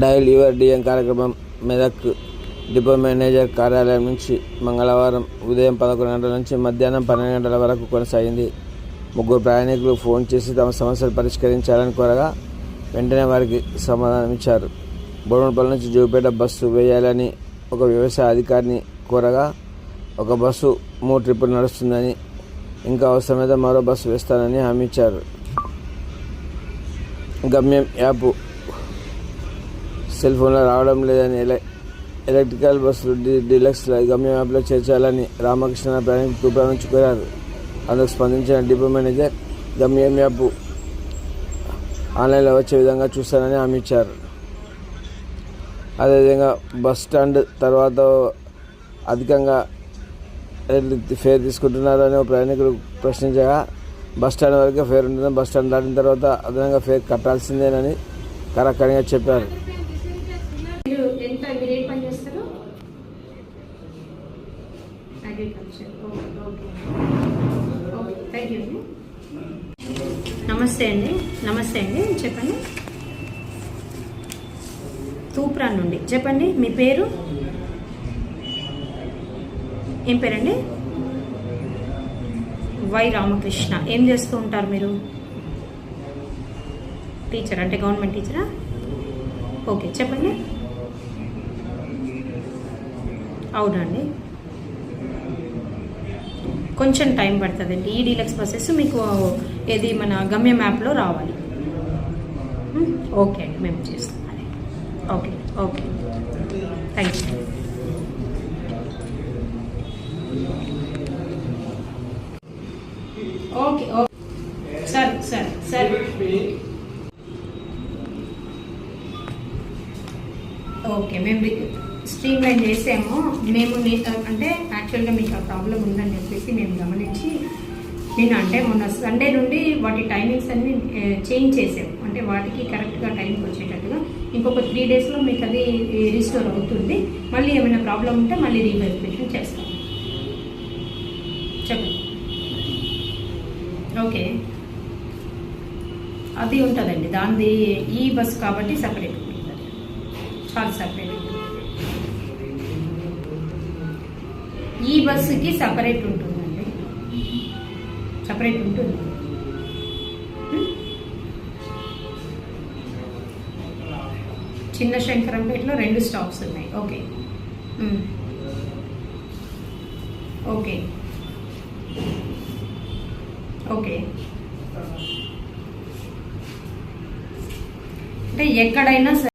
Dial your DM కార్యక్రమం Medak depot manager కార్యాలయం నుంచి మంగళవారం ఉదయం పదకొండు గంటల నుంచి మధ్యాహ్నం పన్నెండు గంటల వరకు కొనసాగింది. ముగ్గురు ప్రయాణికులు ఫోన్ చేసి తమ సమస్యలు పరిష్కరించాలని కోరగా వెంటనే వారికి సమాధానం ఇచ్చారు. బోడుపల్లి నుంచి జూపేట బస్సు వేయాలని ఒక వ్యవసాయ అధికారిని కోరగా ఒక బస్సు మూడు ట్రిప్పులు నడుస్తుందని ఇంకా అవసరమైతే మరో బస్సు వేస్తానని హామీ ఇచ్చారు. గమ్యం యాప్ సెల్ ఫోన్లో రావడం లేదని ఎల ఎలక్ట్రికల్ బస్సులు డి డీలక్స్ గమ్యం యాప్లో చేర్చాలని రామకృష్ణ ప్రయాణికులు తూప్రా కోరారు అందుకు స్పందించిన డిపో మేనేజర్ గమ్యం యాప్ ఆన్లైన్లో వచ్చే విధంగా చూస్తానని హామీ ఇచ్చారు. అదేవిధంగా బస్ స్టాండ్ తర్వాత అధికంగా ఫేర్ తీసుకుంటున్నారని ఒక ప్రయాణికులు ప్రశ్నించగా బస్ స్టాండ్ వరకే ఫేర్ ఉంటుందని బస్ స్టాండ్ దాటిన తర్వాత అదనంగా ఫేర్ కట్టాల్సిందేనని కరక్కడిగా చెప్పారు మీరు ఎంత మీరు ఏం పని చేస్తారు agriculture okay okay okay thank you నమస్తే అండి. నమస్తే అండి. చెప్పండి. తూప్రా నుండి. చెప్పండి మీ పేరు? ఏం పేరండి? వై రామకృష్ణ. ఏం చేస్తూ ఉంటారు మీరు? టీచర్ అంటే గవర్నమెంట్ టీచరా? ఓకే చెప్పండి. అవునండి కొంచెం టైం పడుతుందండి. ఈ డీలక్స్ బస్సెస్ మీకు ఏది మన గమ్యం యాప్లో రావాలి. ఓకే అండి మేము చేస్తాం. Okay okay. Thank you. Okay okay సరే సరే సరే. ఓకే మేము స్ట్రీమ్ లైన్ చేసాము మేము అంటే యాక్చువల్గా మీకు ఆ ప్రాబ్లం ఉందని చెప్పేసి మేము గమనించి నేను అంటే మొన్న సండే నుండి వాటి టైమింగ్స్ అన్ని చేంజ్ చేసాము అంటే వాటికి కరెక్ట్గా టైంకి వచ్చేటట్టుగా ఇంకొక త్రీ డేస్లో మీకు అది రిస్టోర్ అవుతుంది. మళ్ళీ ఏమైనా ప్రాబ్లం ఉంటే మళ్ళీ రీవెరిఫికేషన్ చేస్తాం. చెప్పండి. ఓకే. అది ఉంటుందండి. దానిది ఈ బస్ కాబట్టి సపరేట్ ఉంటుంది. చాలా సపరేట్ ఈ బస్సుకి సపరేట్ ఉంటుందండి. సపరేట్ ఉంటుంది. చిన్న శంకరంపేటలో రెండు స్టాప్స్ ఉన్నాయి. ఓకే. ఓకే. ఓకే. అంటే ఎక్కడైనా సరే